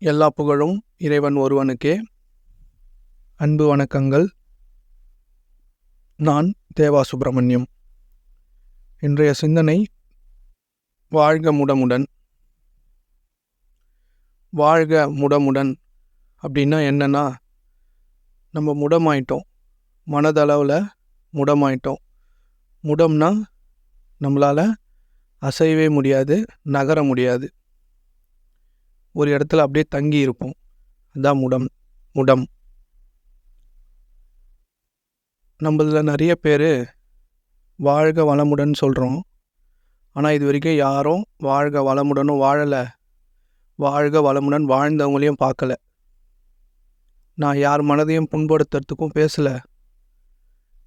எல்லா புகழும் இறைவன் ஒருவனுக்கே. அன்பு வணக்கங்கள். நான் தேவா சுப்பிரமணியம் இன்றைய சிந்தனை வாழ்க முடமுடன். வாழ்க முடமுடன் அப்படின்னா என்னன்னா நம்ம முடமாயிட்டோம். மனதளவில் முடமாயிட்டோம். முடம்னா நம்மளால் அசையவே முடியாது நகர முடியாது. ஒரு இடத்துல அப்படியே தங்கி இருப்போம். அதான் முடம் முடம். நம்மளதில் நிறைய பேர் வாழ்க வளமுடன் சொல்கிறோம் ஆனால் இது வரைக்கும் யாரும் வாழ்க வளமுடனும் வாழலை. வாழ்க வளமுடன் வாழ்ந்தவங்களையும் பார்க்கல. நான் யார் மனதையும் புண்படுத்துறதுக்கும் பேசலை.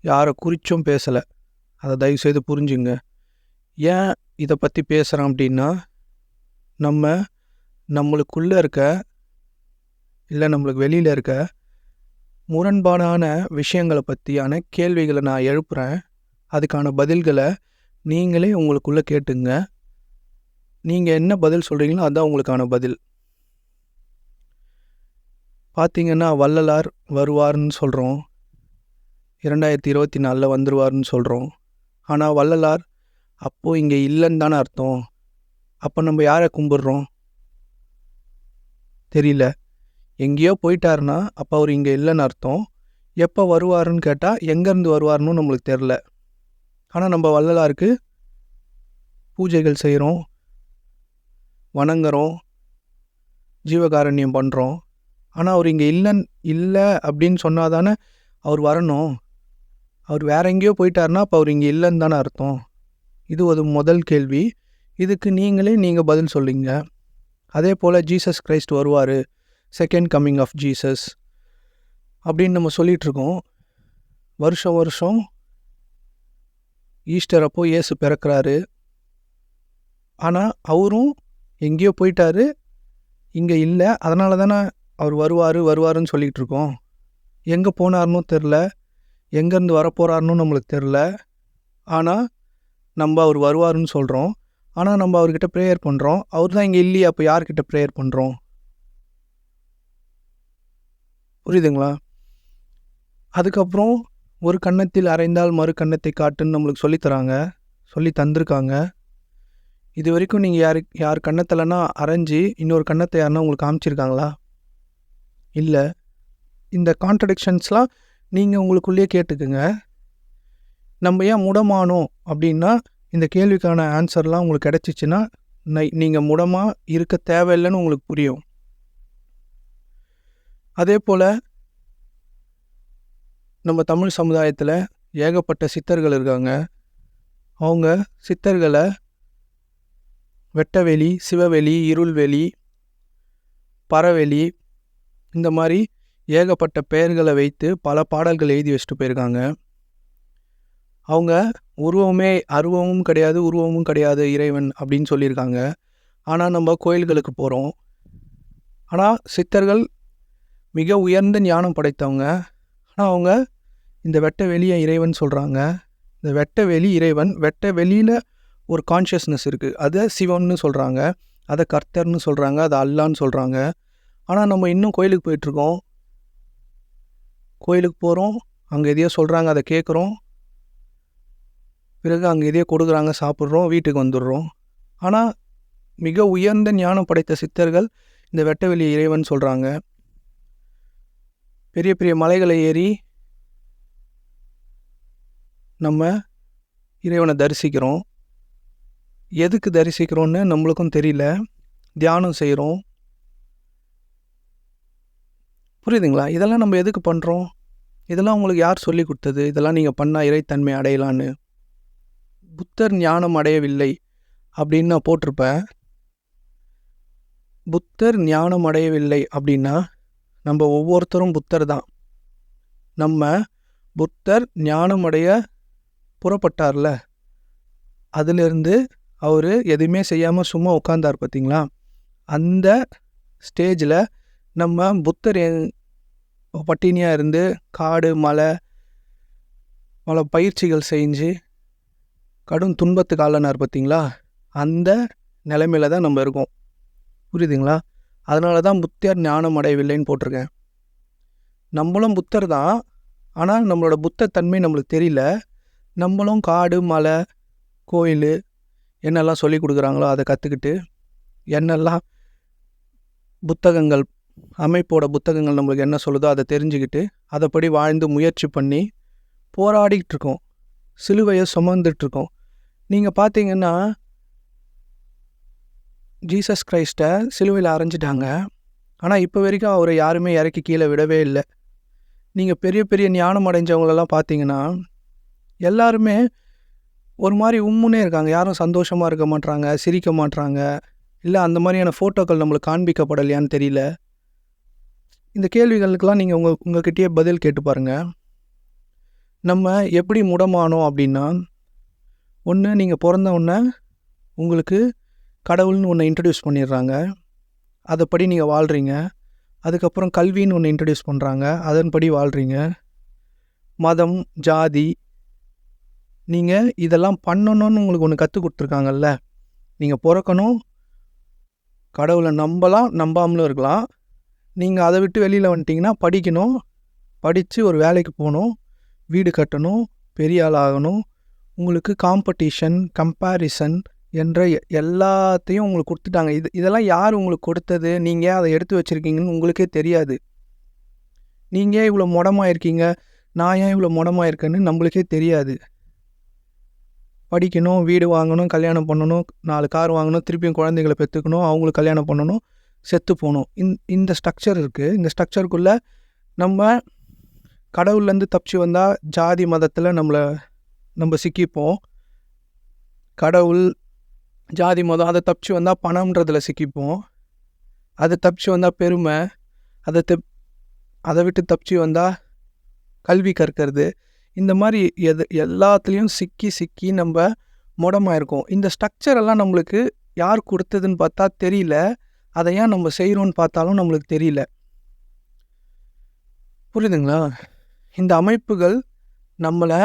யாரை குறிச்சும் பேசலை. அதை தயவுசெய்து புரிஞ்சுங்க. ஏன் இதை பற்றி பேசுகிறேன் அப்படின்னா நம்ம நம்மளுக்குள்ளே இருக்க இல்லை நம்மளுக்கு வெளியில் இருக்க முரண்பாடான விஷயங்களை பற்றியான கேள்விகளை நான் எழுப்புகிறேன் அதுக்கான பதில்களை நீங்களே உங்களுக்குள்ளே கேட்டுங்க. நீங்கள் என்ன பதில் சொல்கிறீங்களோ அதுதான் உங்களுக்கான பதில். பார்த்திங்கன்னா வள்ளலார் வருவார்னு சொல்கிறோம் இரண்டாயிரத்தி இருபத்தி நாலில் வந்துடுவார்னு சொல்கிறோம் ஆனால் வள்ளலார் அப்போது இங்கே இல்லைன்னு தானே அர்த்தம். அப்போ நம்ம யாரை கும்பிட்றோம்? தெரியல. எங்கேயோ போயிட்டாருன்னா அப்போ அவர் இங்கே இல்லைன்னு அர்த்தம். எப்போ வருவாருன்னு கேட்டால் எங்கேருந்து வருவாருன்னு நம்மளுக்கு தெரில ஆனால் நம்ம வள்ளலாருக்கு பூஜைகள் செய்கிறோம் வணங்குறோம். ஜீவகாரண்யம் பண்ணுறோம் ஆனால் அவர் இங்கே இல்லைன்னு இல்லை அப்படின்னு சொன்னால் தானே அவர் வரணும். அவர் வேற எங்கேயோ போயிட்டாருன்னா அப்போ அவர் இங்கே இல்லைன்னு தானே அர்த்தம். இது ஒரு முதல் கேள்வி. இதுக்கு நீங்களே நீங்கள் பதில் சொல்லுங்கள் அதே போல் ஜீசஸ் கிரைஸ்ட் வருவார் செகண்ட் கம்மிங் ஆஃப் ஜீசஸ் அப்படின்னு நம்ம சொல்லிகிட்ருக்கோம் வருஷம் வருஷம் ஈஸ்டர் அப்போ இயேசு பிறக்கிறாரு. ஆனால் அவரும் எங்கேயோ போயிட்டாரு இங்கே இல்லை அதனால தானே அவர் வருவார் வருவாருன்னு சொல்லிகிட்டு இருக்கோம் எங்கே போனார்னும் தெரில எங்கேருந்து வரப்போகிறாருன்னு நம்மளுக்கு தெரில ஆனால் நம்ம அவர் வருவாருன்னு சொல்கிறோம் ஆனால் நம்ம அவர்கிட்ட ப்ரேயர் பண்ணுறோம் அவர் தான் இங்கே இல்லையே அப்போ யார்கிட்ட ப்ரேயர் பண்ணுறோம் புரியுதுங்களா? அதுக்கப்புறம் ஒரு கன்னத்தில் அரைந்தால் மறு கன்னத்தை காட்டுன்னு நம்மளுக்கு சொல்லித்தராங்க சொல்லி தந்திருக்காங்க. இது வரைக்கும் நீங்கள் யார் யார் கன்னத்திலனா அரைஞ்சி இன்னொரு கன்னத்தை யாருன்னா உங்களுக்கு காமிச்சிருக்காங்களா? இல்லை. இந்த கான்ட்ரடிக்ஷன்ஸ்லாம் நீங்கள் உங்களுக்குள்ளேயே கேட்டுக்குங்க. நம்ம ஏன் முடமானோம் அப்படின்னா இந்த கேள்விக்கான ஆன்சர்லாம் உங்களுக்கு கிடச்சிச்சின்னா நை நீங்கள் முடமாக இருக்க தேவையில்லைன்னு உங்களுக்கு புரியும். அதே போல் நம்ம தமிழ் சமுதாயத்தில் ஏகப்பட்ட சித்தர்கள் இருக்காங்க. அவங்க சித்தர்களை வெட்டவெளி சிவவெளி இருள்வெளி பறவெளி இந்த மாதிரி ஏகப்பட்ட பெயர்களை வைத்து பல பாடல்கள் எழுதி வச்சுட்டு போயிருக்காங்க. அவங்க உருவமே அருவமும் கிடையாது உருவமும் கிடையாது இறைவன் அப்படின்னு சொல்லியிருக்காங்க. ஆனால் நம்ம கோயில்களுக்கு போகிறோம் ஆனால் சித்தர்கள் மிக உயர்ந்த ஞானம் படைத்தவங்க. ஆனால் அவங்க இந்த வெட்ட வெளியை இறைவன் சொல்கிறாங்க இந்த வெட்ட வெளி இறைவன் வெட்ட வெளியில் ஒரு கான்ஷியஸ்னஸ் இருக்குது அதை சிவம்னு சொல்கிறாங்க அதை கர்த்தர்னு சொல்கிறாங்க அதை அல்லான்னு சொல்கிறாங்க ஆனால் நம்ம இன்னும் கோயிலுக்கு போயிட்டுருக்கோம் கோயிலுக்கு போகிறோம் அங்கே எதையோ சொல்கிறாங்க அதை கேட்குறோம் பிறகு அங்கே இதே கொடுக்குறாங்க சாப்பிட்றோம் வீட்டுக்கு வந்துடுறோம். ஆனால் மிக உயர்ந்த ஞானம் படைத்த சித்தர்கள் இந்த வெட்டவெளி இறைவன் சொல்கிறாங்க பெரிய பெரிய மலைகளை ஏறி நம்ம இறைவனை தரிசிக்கிறோம். எதுக்கு தரிசிக்கிறோன்னு நம்மளுக்கும் தெரியல. தியானம் செய்கிறோம் புரியுதுங்களா? இதெல்லாம் நம்ம எதுக்கு பண்ணுறோம் இதெல்லாம் உங்களுக்கு யார் சொல்லி கொடுத்தது? இதெல்லாம் நீங்கள் பண்ணால் இறைத்தன்மை அடையலான்னு. புத்தர் ஞானம் அடையவில்லை அப்படின்னு நான் போட்டிருப்பேன். புத்தர் ஞானம் அடையவில்லை அப்படின்னா நம்ம ஒவ்வொருத்தரும் புத்தர் தான். நம்ம புத்தர் ஞானம் அடைய புறப்பட்டார்ல? அதிலிருந்து அவர் எதுவுமே செய்யாமல் சும்மா உட்காந்தார் பார்த்தீங்களா? அந்த ஸ்டேஜில் நம்ம புத்தர் பட்டினியாக இருந்து காடு மலை பல பயிற்சிகள் செஞ்சு கடும் துன்பத்துக்கு ஆளானார் பார்த்தீங்களா அந்த நிலைமையில தான் நம்ம இருக்கோம். புரியுதுங்களா? அதனால தான் புத்தர் ஞானம் அடையவில்லைன்னு போட்டிருக்கேன். நம்மளும் புத்தர் தான். ஆனால் நம்மளோட புத்த தன்மை நம்மளுக்கு தெரியல. நம்மளும் காடு மலை கோயில் என்னெல்லாம் சொல்லி கொடுக்குறாங்களோ அதை கற்றுக்கிட்டு என்னெல்லாம் புத்தகங்கள் அமைப்போட புத்தகங்கள் நம்மளுக்கு என்ன சொல்லுதோ அதை தெரிஞ்சுக்கிட்டு அதைப்படி வாழ்ந்து முயற்சி பண்ணி போராடிக்கிட்டு இருக்கோம். சிலுவையை சுமந்துட்டுருக்கோம் நீங்கள் பார்த்தீங்கன்னா ஜீசஸ் கிரைஸ்ட்டை சிலுவையில் அரைஞ்சிட்டாங்க. ஆனால் இப்போ வரைக்கும் அவரை யாருமே இறக்கி கீழே விடவே இல்லை. நீங்கள் பெரிய பெரிய ஞானம் அடைஞ்சவங்களெல்லாம் பார்த்தீங்கன்னா எல்லாருமே ஒரு மாதிரி உம்முன்னே இருக்காங்க. யாரும் சந்தோஷமாக இருக்க மாட்றாங்க சிரிக்க மாட்றாங்க. இல்லை அந்த மாதிரியான ஃபோட்டோக்கள் நம்மளுக்கு காண்பிக்கப்படலையான்னு தெரியல. இந்த கேள்விகளுக்கெல்லாம் நீங்கள் உங்கள் உங்ககிட்டயே பதில் கேட்டு பாருங்கள் நம்ம எப்படி முடமானோம் அப்படின்னா ஒன்று நீங்கள் பிறந்த உடனே உங்களுக்கு கடவுள்னு ஒன்று இன்ட்ரடியூஸ் பண்ணிடுறாங்க. அதைப்படி நீங்கள் வாழ்கிறீங்க அதுக்கப்புறம் கல்வின்னு ஒன்று இன்ட்ரடியூஸ் பண்ணுறாங்க அதன்படி வாழ்கிறீங்க மதம் ஜாதி நீங்கள் இதெல்லாம் பண்ணணும்னு உங்களுக்கு ஒன்று கற்றுக் கொடுத்துருக்காங்கல்ல. நீங்கள் பிறக்கணும். கடவுளை நம்பலாம் நம்பாமலும் இருக்கலாம். நீங்கள் அதை விட்டு வெளியில் வந்துட்டிங்கன்னா படிக்கணும். படித்து ஒரு வேலைக்கு போகணும். வீடு கட்டணும் பெரிய ஆளாகணும் உங்களுக்கு காம்படிஷன் கம்பேரிசன் என்ற எல்லாத்தையும் உங்களுக்கு கொடுத்துட்டாங்க. இது இதெல்லாம் யார் உங்களுக்கு கொடுத்தது? நீங்கள் அதை எடுத்து வச்சுருக்கீங்கன்னு உங்களுக்கே தெரியாது. நீங்கள் இவ்வளோ மொடமாயிருக்கீங்க? நான் ஏன் இவ்வளோ முடமாக இருக்கேன்னு நம்மளுக்கே தெரியாது. படிக்கணும் வீடு வாங்கணும் கல்யாணம் பண்ணணும் நாலு கார் வாங்கணும் திருப்பியும் குழந்தைங்களை பெற்றுக்கணும் அவங்களுக்கு கல்யாணம் பண்ணணும் செத்து போகணும். இந்த ஸ்ட்ரக்சர் இருக்குது இந்த ஸ்ட்ரக்சருக்குள்ளே நம்ம கடவுள்லேருந்து தப்பிச்சு வந்தால் ஜாதி மதத்தில் நம்மளை நம்ம சிக்கிப்போம். கடவுள் ஜாதி மதம் அதை தப்பிச்சு வந்தால் பணம்ன்றதில் சிக்கிப்போம். அதை தப்பிச்சு வந்தால் பெருமை அதை தப் அதை விட்டு தப்பிச்சு வந்தால் கல்வி கற்கிறது. இந்த மாதிரி எது எல்லாத்துலேயும் சிக்கி சிக்கி நம்ம முடமாயிருக்கோம். இந்த ஸ்ட்ரக்சர் எல்லாம் நம்மளுக்கு யார் கொடுத்ததுன்னு பார்த்தா தெரியல. அதை ஏன் நம்ம செய்கிறோன்னு பார்த்தாலும் நம்மளுக்கு தெரியல. புரியுதுங்களா? இந்த அமைப்புகள் நம்மளை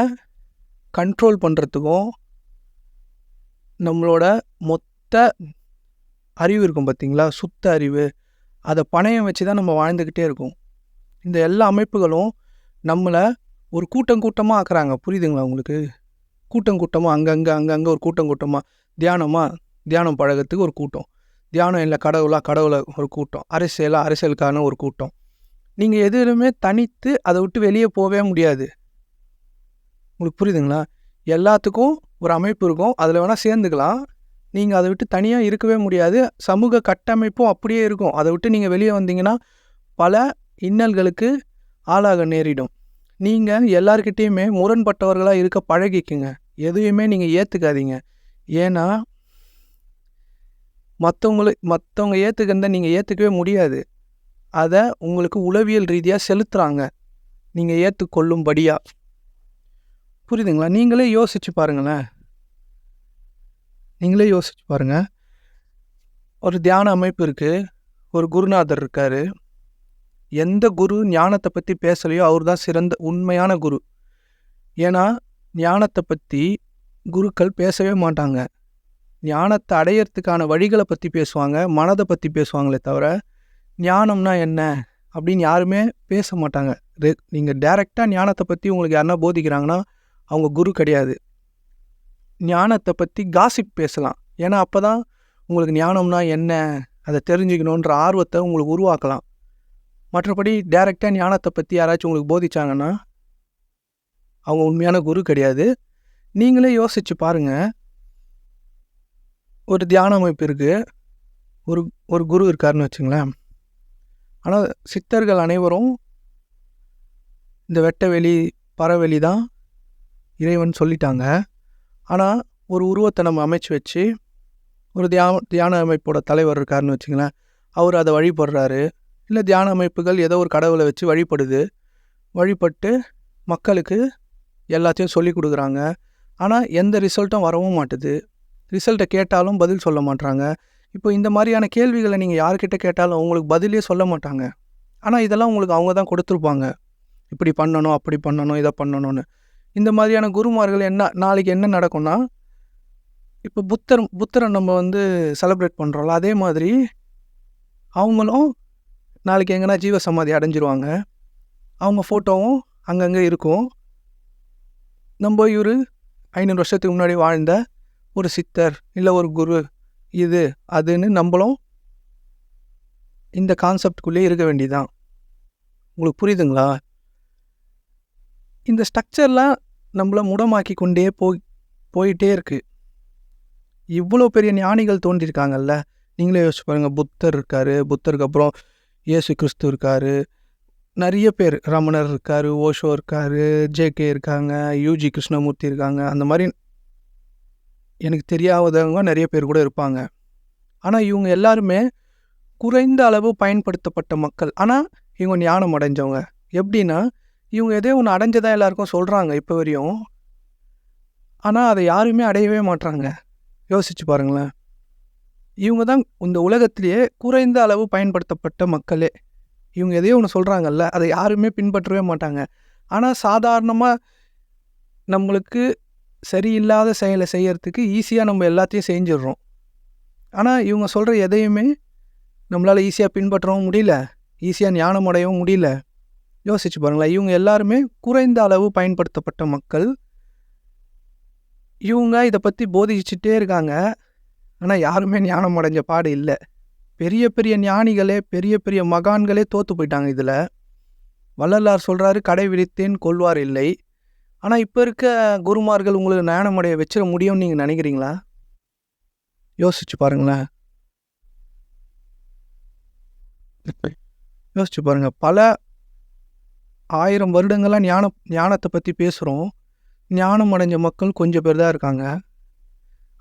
கண்ட்ரோல் பண்ணுறதுக்கும் நம்மளோட மொத்த அறிவு இருக்கும் பார்த்தீங்களா சுத்த அறிவு. அதை பணயம் வச்சு தான் நம்ம வாழ்ந்துக்கிட்டே இருக்கோம். இந்த எல்லா அமைப்புகளும் நம்மளை ஒரு கூட்டம் கூட்டமாக ஆக்குறாங்க. புரியுதுங்களா உங்களுக்கு? கூட்டம் கூட்டமாக அங்கங்கே அங்கங்கே ஒரு கூட்டம் கூட்டமாக தியானமாக தியானம் பழகத்துக்கு ஒரு கூட்டம். தியானம் இல்லை கடவுளாக கடவுளை ஒரு கூட்டம். அரசியலாக அரசியலுக்கான ஒரு கூட்டம். நீங்கள் எதுவுமே தனித்து அதை விட்டு வெளியே போகவே முடியாது. உங்களுக்கு புரியுதுங்களா? எல்லாத்துக்கும் ஒரு அமைப்பு இருக்கும். அதில் வேணால் சேர்ந்துக்கலாம். நீங்கள் அதை விட்டு தனியாக இருக்கவே முடியாது. சமூக கட்டமைப்பும் அப்படியே இருக்கும். அதை விட்டு நீங்கள் வெளியே வந்தீங்கன்னா பல இன்னல்களுக்கு ஆளாக நேரிடும். நீங்கள் எல்லார்கிட்டேயுமே முரண்பட்டவர்களாக இருக்க பழகிக்குங்க. எதையுமே நீங்கள் ஏற்றுக்காதீங்க ஏன்னா மற்றவங்கள மற்றவங்க ஏற்றுக்கிறத நீங்கள் ஏற்றுக்கவே முடியாது. அதை உங்களுக்கு உளவியல் ரீதியாக செலுத்துகிறாங்க நீங்கள் ஏற்றுக்கொள்ளும்படியாக புரியுதுங்களா? நீங்களே யோசிச்சு பாருங்களேன். நீங்களே யோசிச்சு பாருங்க. ஒரு தியான அமைப்பு இருக்குது ஒரு குருநாதர் இருக்கார். எந்த குரு ஞானத்தை பற்றி பேசலையோ அவர் தான் சிறந்த உண்மையான குரு. ஏன்னா ஞானத்தை பற்றி குருக்கள் பேசவே மாட்டாங்க. ஞானத்தை அடையறதுக்கான வழிகளை பற்றி பேசுவாங்க மனதை பற்றி பேசுவாங்களே தவிர ஞானம்னா என்ன? அப்படின்னு யாருமே பேச மாட்டாங்க. ரெ நீங்கள் டைரெக்டாக ஞானத்தை பற்றி உங்களுக்கு யாருன்னா போதிக்கிறாங்கன்னா அவங்க குரு கிடையாது. ஞானத்தை பற்றி காசிப் பேசலாம். ஏன்னா அப்போ தான் உங்களுக்கு ஞானம்னா என்ன? அதை தெரிஞ்சுக்கணுன்ற ஆர்வத்தை உங்களுக்கு உருவாக்கலாம். மற்றபடி டைரெக்டாக ஞானத்தை பற்றி யாராச்சும் உங்களுக்கு போதிச்சாங்கன்னா அவங்க உண்மையான குரு கிடையாது. நீங்களே யோசித்து பாருங்க. ஒரு தியான அமைப்பு இருக்குது ஒரு ஒரு குரு இருக்காருன்னு வச்சுங்களேன். ஆனால் சித்தர்கள் அனைவரும் இந்த வெட்டவெளி பறவெளி தான் இறைவன் சொல்லிட்டாங்க. ஆனால் ஒரு உருவத்தை நம்ம அமைச்சு வச்சு ஒரு தியா தியான அமைப்போட தலைவர் இருக்காருன்னு வச்சுங்களேன் அவர் அதை வழிபடுறாரு. இல்லை தியான அமைப்புகள் ஏதோ ஒரு கடவுளை வச்சு வழிபடுது. வழிபட்டு மக்களுக்கு எல்லாத்தையும் சொல்லி கொடுக்குறாங்க. ஆனால் எந்த ரிசல்ட்டும் வரவும் மாட்டுது. ரிசல்ட்டை கேட்டாலும் பதில் சொல்ல மாட்டாங்க இப்போ இந்த மாதிரியான கேள்விகளை நீங்கள் யார்கிட்ட கேட்டாலும் உங்களுக்கு பதிலே சொல்ல மாட்டாங்க. ஆனால் இதெல்லாம் உங்களுக்கு அவங்க தான் கொடுத்துருப்பாங்க. இப்படி பண்ணணும் அப்படி பண்ணணும் இதை பண்ணணும்னு. இந்த மாதிரியான குருமார்கள் என்ன நாளைக்கு என்ன நடக்கும்னா இப்போ புத்தர் புத்தரை நம்ம வந்து செலப்ரேட் பண்ணுறோம்ல அதே மாதிரி அவங்களும் நாளைக்கு எங்கன்னா ஜீவ சமாதி அடைஞ்சிருவாங்க. அவங்க ஃபோட்டோவும் அங்கங்கே இருக்கும். நம்ம இவர் ஐநூறு வருஷத்துக்கு முன்னாடி வாழ்ந்த ஒரு சித்தர் இல்லை ஒரு குரு இது அதுன்னு நம்மளும் இந்த கான்செப்டுக்குள்ளே இருக்க வேண்டியதான் உங்களுக்கு புரியுதுங்களா? இந்த ஸ்ட்ரக்சர்லாம் நம்மளை முடமாக்கி கொண்டே போய் போயிட்டே இருக்குது இவ்வளோ பெரிய ஞானிகள் தோன்றியிருக்காங்கல்ல நீங்களே யோசிச்சு பாருங்கள் புத்தர் இருக்கார் புத்தருக்கு அப்புறம் இயேசு கிறிஸ்து இருக்கார். நிறைய பேர் ரமணர் இருக்கார் ஓஷோ இருக்கார் ஜேகே இருக்காங்க யூஜி கிருஷ்ணமூர்த்தி இருக்காங்க. அந்த மாதிரி எனக்கு தெரியாதவங்க நிறைய பேர் கூட இருப்பாங்க. ஆனால் இவங்க எல்லாருமே குறைந்த அளவு பயன்படுத்தப்பட்ட மக்கள். ஆனால் இவங்க ஞானம் அடைஞ்சவங்க. எப்படின்னா இவங்க எதே ஒன்று அடைஞ்சதாக எல்லாருக்கும் சொல்கிறாங்க இப்போ வரையும். ஆனால் அதை யாருமே அடையவே மாட்றாங்க. யோசிச்சு பாருங்களேன். இவங்க தான் இந்த உலகத்திலேயே குறைந்த அளவு பயன்படுத்தப்பட்ட மக்களே. இவங்க எதையோ ஒன்று சொல்கிறாங்கல்ல அதை யாருமே பின்பற்றவே மாட்டாங்க. ஆனால் சாதாரணமாக நம்மளுக்கு சரியில்லாத செயலை செய்யறதுக்கு ஈஸியாக நம்ம எல்லாத்தையும் செஞ்சிடுறோம். ஆனால் இவங்க சொல்கிற எதையுமே நம்மளால் ஈஸியாக பின்பற்றவும் முடியல. ஈஸியாக ஞானம் அடையவும் முடியல. யோசிச்சு பாருங்களேன். இவங்க எல்லாருமே குறைந்த அளவு பயன்படுத்தப்பட்ட மக்கள். இவங்க இதை பற்றி போதிச்சுட்டே இருக்காங்க. ஆனால் யாருமே ஞானம் அடைஞ்ச பாடு இல்லை. பெரிய பெரிய ஞானிகளே பெரிய பெரிய மகான்களே தோற்று போயிட்டாங்க இதில். வள்ளலார் சொல்கிறாரு கடை விரித்தேன் கொள்வார் இல்லை. ஆனால் இப்போ இருக்க குருமார்கள் உங்களுக்கு ஞானம் அடைய வச்சிட முடியும்னு நீங்கள் நினைக்கிறீங்களா? யோசிச்சு பாருங்களேன். யோசிச்சு பாருங்கள் பல ஆயிரம் வருடங்களாக ஞான ஞானத்தை பற்றி பேசுகிறோம் ஞானம் அடைஞ்ச மக்கள் கொஞ்சம் பேர் தான் இருக்காங்க.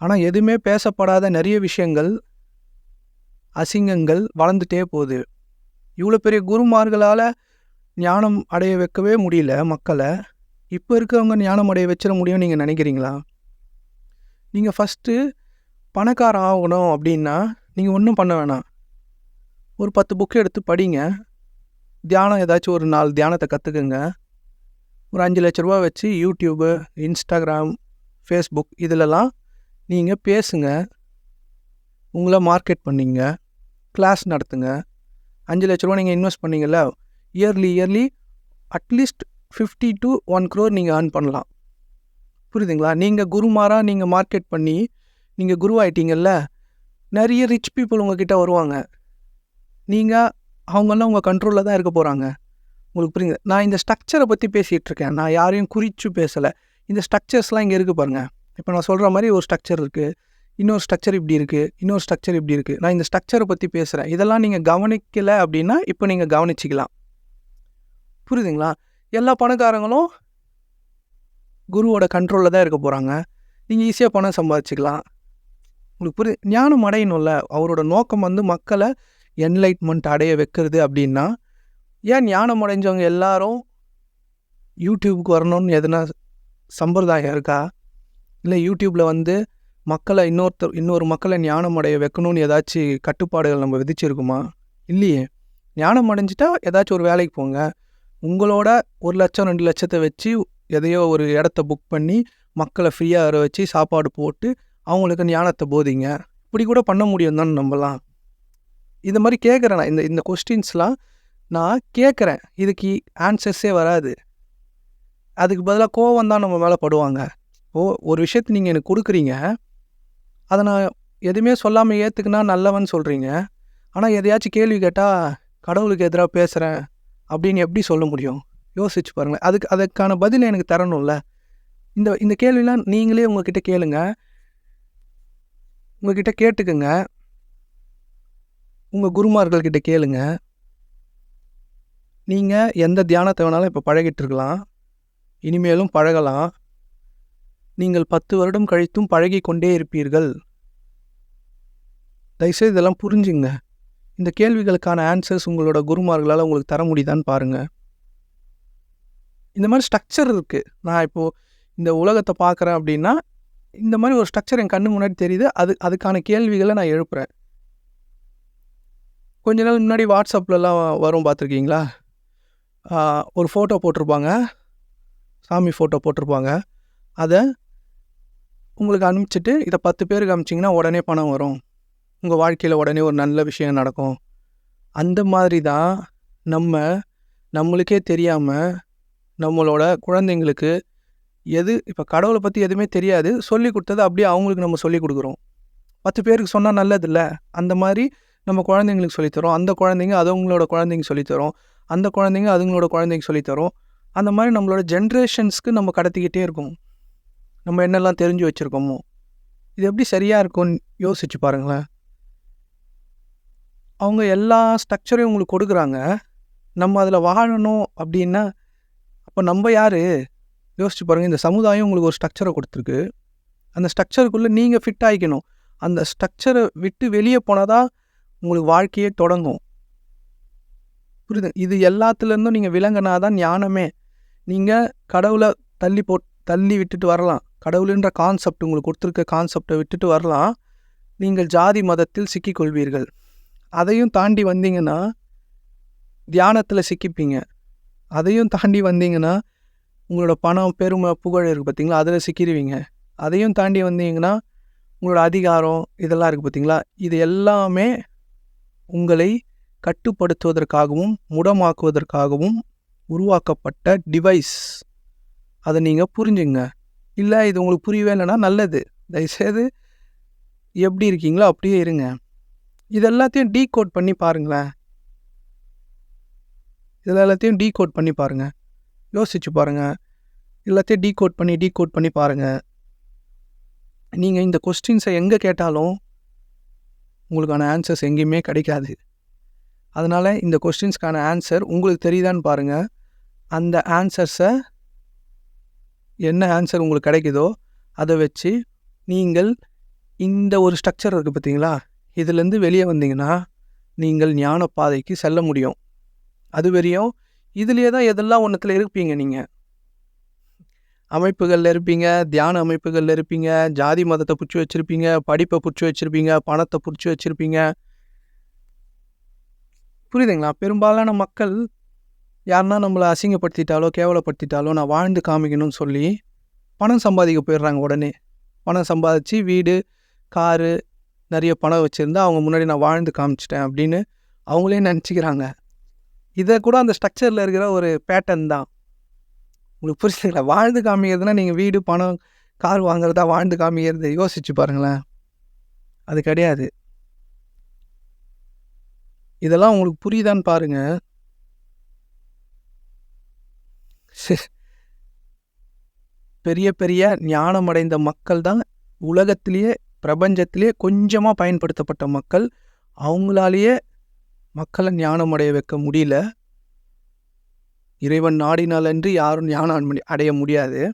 ஆனால் எதுவுமே பேசப்படாத நிறைய விஷயங்கள் அசிங்கங்கள் வளர்ந்துட்டே போகுது. இவ்வளோ பெரிய குருமார்களால் ஞானம் அடைய வைக்கவே முடியல மக்களை. இப்போ இருக்கவங்க ஞானமடைய வச்சிட முடியும்னு நீங்கள் நினைக்கிறீங்களா? நீங்கள் ஃபஸ்ட்டு பணக்காரன் ஆகணும் அப்படின்னா நீங்கள் ஒன்றும் பண்ண வேணாம். ஒரு பத்து புக்கு எடுத்து படிங்க. தியானம் ஏதாச்சும் ஒரு நாலு தியானத்தை கற்றுக்குங்க ஒரு அஞ்சு லட்ச ரூபா வச்சு யூடியூபு இன்ஸ்டாகிராம் ஃபேஸ்புக் இதிலலாம் நீங்கள் பேசுங்க. உங்களை மார்க்கெட் பண்ணிங்க. கிளாஸ் நடத்துங்க. அஞ்சு லட்ச ரூபா நீங்கள் invest பண்ணிங்கல்ல yearly yearly atleast fifty to one crore நீங்கள் ஏர்ன் பண்ணலாம். புரியுதுங்களா? நீங்கள் குருமாராக நீங்கள் மார்க்கெட் பண்ணி நீங்கள் குருவாயிட்டீங்கல்ல நிறைய ரிச் பீப்புள் உங்ககிட்ட வருவாங்க. நீங்கள் அவங்கெல்லாம் உங்கள் கண்ட்ரோலில் தான் இருக்க போகிறாங்க உங்களுக்கு புரியுங்க நான் இந்த ஸ்ட்ரக்சரை பற்றி பேசிகிட்டு இருக்கேன். நான் யாரையும் குறித்து பேசலை. இந்த ஸ்ட்ரக்சர்ஸ்லாம் இங்கே இருக்குது பாருங்கள் இப்போ நான் சொல்கிற மாதிரி ஒரு ஸ்ட்ரக்சர் இருக்குது இன்னொரு ஸ்ட்ரக்சர் இப்படி இருக்குது இன்னொரு ஸ்ட்ரக்சர் இப்படி இருக்குது நான் இந்த ஸ்ட்ரக்சரை பற்றி பேசுகிறேன் இதெல்லாம் நீங்கள் கவனிக்கலை அப்படின்னா இப்போ நீங்கள் கவனிச்சிக்கலாம். புரியுதுங்களா? எல்லா பணக்காரங்களும் குருவோட கண்ட்ரோலில் தான் இருக்க போகிறாங்க நீங்கள் ஈஸியாக பணம் சம்பாதிச்சிக்கலாம். உங்களுக்கு புரியுது ஞானம் அடையணும்ல. அவரோட நோக்கம் வந்து மக்களை என்லைட்மெண்ட் அடைய வைக்கிறது அப்படின்னா ஏன் ஞானம் அடைஞ்சவங்க எல்லாரும் யூடியூபுக்கு வரணும்னு எதுனா சம்பிரதாயம் இருக்கா? இல்லை யூடியூப்பில் வந்து மக்களை இன்னொருத்தர் இன்னொரு மக்களை ஞானம் அடைய வைக்கணும்னு ஏதாச்சும் கட்டுப்பாடுகள் நம்ம விதிச்சிருக்குமா? இல்லையே. ஞானம் அடைஞ்சிட்டா ஏதாச்சும் ஒரு வேலைக்கு போங்க. உங்களோட ஒரு லட்சம் ரெண்டு லட்சத்தை வச்சு எதையோ ஒரு இடத்த புக் பண்ணி மக்களை ஃப்ரீயாக வர வச்சு சாப்பாடு போட்டு அவங்களுக்கு ஞானத்தை போதிங்க. இப்படி கூட பண்ண முடியும் தான் நம்பலாம் இந்த மாதிரி கேட்குறேன் நான். இந்த இந்த கொஸ்டின்ஸ்லாம் நான் கேட்குறேன் இதுக்கு ஆன்சர்ஸே வராது. அதுக்கு பதிலாக கோவம் தான் நம்ம மேலே படுவாங்க. ஓ ஒரு விஷயத்தை நீங்கள் எனக்கு கொடுக்குறீங்க. அதை நான் எதுவுமே சொல்லாமல் ஏற்றுக்குனா நல்லவன் சொல்கிறீங்க ஆனால் எதையாச்சும் கேள்வி கேட்டால் கடவுளுக்கு எதிராக பேசுகிறேன் அப்படின்னு எப்படி சொல்ல முடியும்? யோசிச்சு பாருங்களேன். அதுக்கு அதுக்கான பதில் எனக்கு தரணும்ல? இந்த இந்த கேள்விலாம் நீங்களே உங்ககிட்ட கேளுங்க. உங்ககிட்ட கேட்டுக்குங்க. உங்கள் குருமார்கள்கிட்ட கேளுங்க. நீங்கள் எந்த தியானத்தை வேணாலும் இப்போ பழகிட்டு இருக்கலாம் இனிமேலும் பழகலாம். நீங்கள் பத்து வருடம் கழித்தும் பழகி கொண்டே இருப்பீர்கள். தயவுசெய்து இதெல்லாம் புரிஞ்சுங்க. இந்த கேள்விகளுக்கான ஆன்சர்ஸ் உங்களோட குருமார்களால் உங்களுக்கு தர முடியுதான்னு பாருங்கள் இந்த மாதிரி ஸ்ட்ரக்சர் இருக்குது நான் இப்போது இந்த உலகத்தை பார்க்குறேன் அப்படின்னா இந்த மாதிரி ஒரு ஸ்ட்ரக்சர் என் கண்ணு முன்னாடி தெரியுது. அது அதுக்கான கேள்விகளை நான் எழுப்புறேன். கொஞ்ச நாள் முன்னாடி வாட்ஸ்அப்லலாம் வரும் பார்த்துருக்கீங்களா? ஒரு ஃபோட்டோ போட்டிருப்பாங்க. சாமி ஃபோட்டோ போட்டிருப்பாங்க. அதை உங்களுக்கு அனுப்பிச்சிட்டு இதை பத்து பேருக்கு அனுப்பிச்சிங்கன்னா உடனே பணம் வரும். உங்கள் வாழ்க்கையில் உடனே ஒரு நல்ல விஷயம் நடக்கும். அந்த மாதிரி தான் நம்ம நம்மளுக்கே தெரியாமல் நம்மளோட குழந்தைங்களுக்கு எது இப்போ கடவுளை பற்றி எதுவுமே தெரியாது. சொல்லி கொடுத்தது அப்படியே அவங்களுக்கு நம்ம சொல்லி கொடுக்குறோம். பத்து பேருக்கு சொன்னால் நல்லதில்ல. அந்த மாதிரி நம்ம குழந்தைங்களுக்கு சொல்லித்தரோம் அந்த குழந்தைங்க அதுவங்களோட குழந்தைங்க சொல்லித்தரோம் அந்த குழந்தைங்க அதுங்களோட குழந்தைங்க சொல்லித்தரோம் அந்த மாதிரி நம்மளோட ஜென்ரேஷன்ஸ்க்கு நம்ம கடத்திக்கிட்டே இருக்கோம். நம்ம என்னெல்லாம் தெரிஞ்சு வச்சுருக்கோமோ. இது எப்படி சரியாக இருக்கும்னு யோசிச்சு பாருங்களேன். அவங்க எல்லா ஸ்ட்ரக்சரையும் உங்களுக்கு கொடுக்குறாங்க. நம்ம அதில் வாழணும் அப்படின்னா அப்போ நம்ம யார்? யோசிச்சு பாருங்கள் இந்த சமுதாயம் உங்களுக்கு ஒரு ஸ்ட்ரக்சரை கொடுத்துருக்கு. அந்த ஸ்ட்ரக்சருக்குள்ளே நீங்கள் ஃபிட் ஆகிக்கணும் அந்த ஸ்ட்ரக்சரை விட்டு வெளியே போனால் தான் உங்களுக்கு வாழ்க்கையே தொடங்கும். புரியுது? இது எல்லாத்துலேருந்தும் நீங்கள் விளங்கினா தான் ஞானமே. நீங்கள் கடவுளை தள்ளி போ தள்ளி விட்டுட்டு வரலாம். கடவுளுன்ற கான்செப்ட் உங்களுக்கு கொடுத்துருக்க கான்செப்டை விட்டுட்டு வரலாம். நீங்கள் ஜாதி மதத்தில் சிக்கிக்கொள்வீர்கள். அதையும் தாண்டி வந்தீங்கன்னா தியானத்தில் சிக்கிப்பீங்க. அதையும் தாண்டி வந்தீங்கன்னா உங்களோட பணம் பெருமை புகழ் இருக்குது பார்த்தீங்களா அதில் சிக்கிடுவீங்க அதையும் தாண்டி வந்தீங்கன்னா உங்களோட அதிகாரம் இதெல்லாம் இருக்குது பார்த்தீங்களா இது எல்லாமே உங்களை கட்டுப்படுத்துவதற்காகவும் முடமாக்குவதற்காகவும் உருவாக்கப்பட்ட டிவைஸ் அதை நீங்கள் புரிஞ்சுங்க. இல்லை இது உங்களுக்கு புரியவே இல்லைன்னா நல்லது. தயவுசெய்து எப்படி இருக்கீங்களோ அப்படியே இருங்க. இது எல்லாத்தையும் டீ கோட் பண்ணி பாருங்களேன். இதில் எல்லாத்தையும் டீ கோட் பண்ணி பாருங்கள் யோசிச்சு பாருங்கள் எல்லாத்தையும் டீ கோட் பண்ணி டீகோட் பண்ணி பாருங்கள் நீங்கள் இந்த கொஸ்டின்ஸை எங்கே கேட்டாலும் உங்களுக்கான ஆன்சர்ஸ் எங்கேயுமே கிடைக்காது. அதனால் இந்த கொஸ்டின்ஸ்க்கான ஆன்சர் உங்களுக்கு தெரியுதான்னு பாருங்கள் அந்த ஆன்சர்ஸை என்ன ஆன்சர் உங்களுக்கு கிடைக்குதோ அதை வச்சு நீங்கள் இந்த ஒரு ஸ்ட்ரக்சர் இருக்குது பார்த்தீங்களா இதுலேருந்து வெளியே வந்தீங்கன்னா நீங்கள் ஞான பாதைக்கு செல்ல முடியும். அது வரையும் இதுலேயே தான் எதெல்லாம் ஒன்றத்தில் இருப்பீங்க நீங்கள் அமைப்புகளில் இருப்பீங்க தியான அமைப்புகளில் இருப்பீங்க ஜாதி மதத்தை பிடிச்சி வச்சுருப்பீங்க படிப்பை பிடிச்சி வச்சுருப்பீங்க பணத்தை பிடிச்சி வச்சுருப்பீங்க. புரியுதுங்களா? பெரும்பாலான மக்கள் யாருன்னா நம்மளை அசிங்கப்படுத்திட்டாலோ கேவலப்படுத்திட்டாலோ நான் வாழ்ந்து காமிக்கணும்னு சொல்லி பணம் சம்பாதிக்க போயிடுறாங்க உடனே. பணம் சம்பாதிச்சு வீடு காரு நிறைய பணம் வச்சுருந்தா அவங்க முன்னாடி நான் வாழ்ந்து காமிச்சிட்டேன் அப்படின்னு அவங்களே நினச்சிக்கிறாங்க. இதை கூட அந்த ஸ்ட்ரக்சரில் இருக்கிற ஒரு பேட்டர்ன் தான். உங்களுக்கு புரிஞ்சுங்களா வாழ்ந்து காமிக்கிறதுனா நீங்கள் வீடு பணம் கார் வாங்குறதா வாழ்ந்து காமிக்கிறது யோசிச்சு பாருங்களேன். அது கிடையாது. இதெல்லாம் உங்களுக்கு புரியுதான்னு பாருங்க. பெரிய பெரிய ஞானமடைந்த மக்கள் தான் உலகத்திலேயே பிரபஞ்சத்திலேயே கொஞ்சமாக பயன்படுத்தப்பட்ட மக்கள் அவங்களாலேயே மக்களை ஞானமடைய வைக்க முடியல. இறைவன் நாடினாலன்றி யாரும் ஞானம் அடைய முடியாது.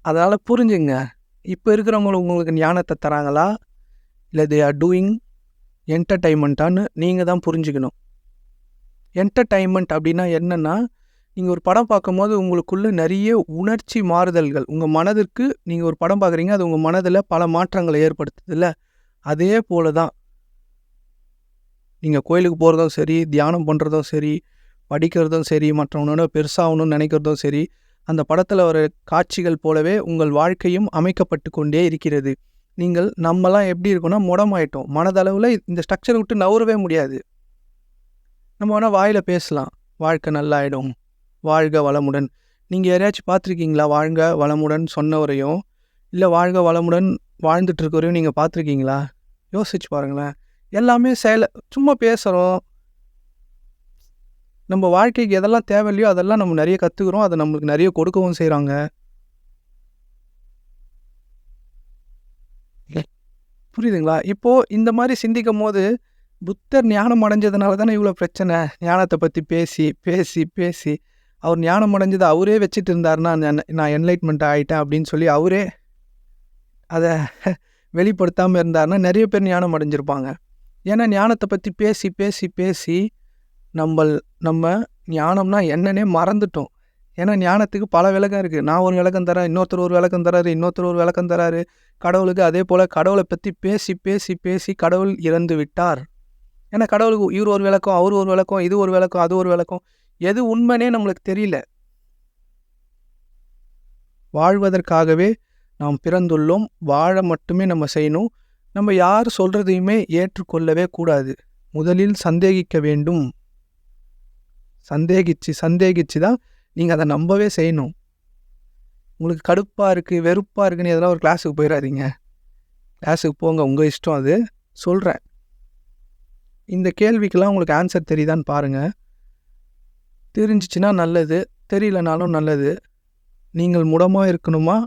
அதனால் புரிஞ்சுங்க. இப்போ இருக்கிறவங்க உங்களுக்கு ஞானத்தை தராங்களா? இல்லை தே ஆர் டூயிங் என்டர்டைன்மெண்ட்டான்னு நீங்கள் தான் புரிஞ்சுக்கணும். என்டர்டைன்மெண்ட் அப்படின்னா என்னென்னா நீங்கள் ஒரு படம் பார்க்கும்போது உங்களுக்குள்ள நிறைய உணர்ச்சி மாறுதல்கள். உங்கள் மனதிற்கு நீங்கள் ஒரு படம் பார்க்குறீங்க அது உங்கள் மனதில் பல மாற்றங்களை ஏற்படுத்துதில்ல? அதே போல தான் நீங்கள் கோயிலுக்கு போகிறதும் சரி தியானம் பண்ணுறதும் சரி படிக்கிறதும் சரி மற்றவனோட பெருசாகணும்னு நினைக்கிறதும் சரி அந்த படத்தில் வர காட்சிகள் போலவே உங்கள் வாழ்க்கையும் அமைக்கப்பட்டு கொண்டே இருக்கிறது. நீங்கள் நம்மலாம் எப்படி இருக்கோம்னா முடமாயிட்டோம். மனதளவில் இந்த ஸ்ட்ரக்சரை விட்டு நவரவே முடியாது. நம்ம வேணால் வாயில் பேசலாம். வாழ்க்கை நல்லாயிடும். வாழ்க வளமுடன். நீங்கள் யாரையாச்சும் பார்த்துருக்கீங்களா? வாழ்க வளமுடன் சொன்னவரையும் இல்லை வாழ்க வளமுடன் வாழ்ந்துட்டுருக்கவரையும் நீங்கள் பார்த்துருக்கீங்களா? யோசிச்சு பாருங்களேன். எல்லாமே செயல சும்மா பேசுகிறோம் நம்ம வாழ்க்கைக்கு எதெல்லாம் தேவையில்லையோ அதெல்லாம் நம்ம நிறைய கற்றுக்குறோம் அதை நம்மளுக்கு நிறைய கொடுக்கவும் செய்கிறாங்க புரியுதுங்களா? இப்போது இந்த மாதிரி சிந்திக்கும் போது புத்தர் ஞானம் அடைஞ்சதுனால தானே இவ்வளோ பிரச்சனை? ஞானத்தை பற்றி பேசி பேசி பேசி. அவர் ஞானம் அடைஞ்சதை அவரே வச்சுட்டு இருந்தாருன்னா நான் என்லைட்மெண்ட் ஆகிட்டேன் அப்படின்னு சொல்லி அவரே அதை வெளிப்படுத்தாமல் இருந்தாருன்னா நிறைய பேர் ஞானம் அடைஞ்சிருப்பாங்க. ஏன்னா ஞானத்தை பற்றி பேசி பேசி பேசி நம்ம நம்ம ஞானம்னா என்னன்னே மறந்துட்டோம். ஏன்னா ஞானத்துக்கு பல விளக்கம் இருக்குது நான் ஒரு விளக்கம் தரேன் இன்னொருத்தர் ஒரு விளக்கம் தராரு இன்னொருத்தர் ஒரு விளக்கம் தராரு. கடவுளுக்கு அதே போல் கடவுளை பற்றி பேசி பேசி பேசி கடவுள் இறந்து விட்டார். ஏன்னா கடவுளுக்கு இவர் ஒரு விளக்கம் அவர் ஒரு விளக்கம் இது ஒரு விளக்கம் அது ஒரு விளக்கம். எது உண்மைனே நம்மளுக்கு தெரியல. வாழ்வதற்காகவே நாம் பிறந்துள்ளோம். வாழ மட்டுமே நம்ம செய்யணும். நம்ம யார் சொல்கிறதையுமே ஏற்றுக்கொள்ளவே கூடாது. முதலில் சந்தேகிக்க வேண்டும். சந்தேகிச்சு சந்தேகிச்சு தான் நீங்கள் அதை நம்பவே செய்யணும். உங்களுக்கு கடுப்பாக இருக்குது வெறுப்பாக இருக்குன்னு எதனா ஒரு கிளாஸுக்கு போயிடாதீங்க கிளாஸுக்கு போங்க உங்கள் இஷ்டம் அது. சொல்கிறேன் இந்த கேள்விக்கெல்லாம் உங்களுக்கு ஆன்சர் தெரியுதான்னு பாருங்கள் தெரிஞ்சிச்சுன்னா நல்லது தெரியலனாலும் நல்லது. நீங்கள் முடமாக இருக்கணுமா?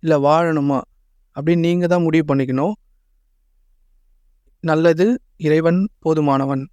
இல்லை வாழணுமா? அப்படின்னு நீங்கள் தான் முடிவு பண்ணிக்கணும். நல்லது இறைவன் போதுமானவன்.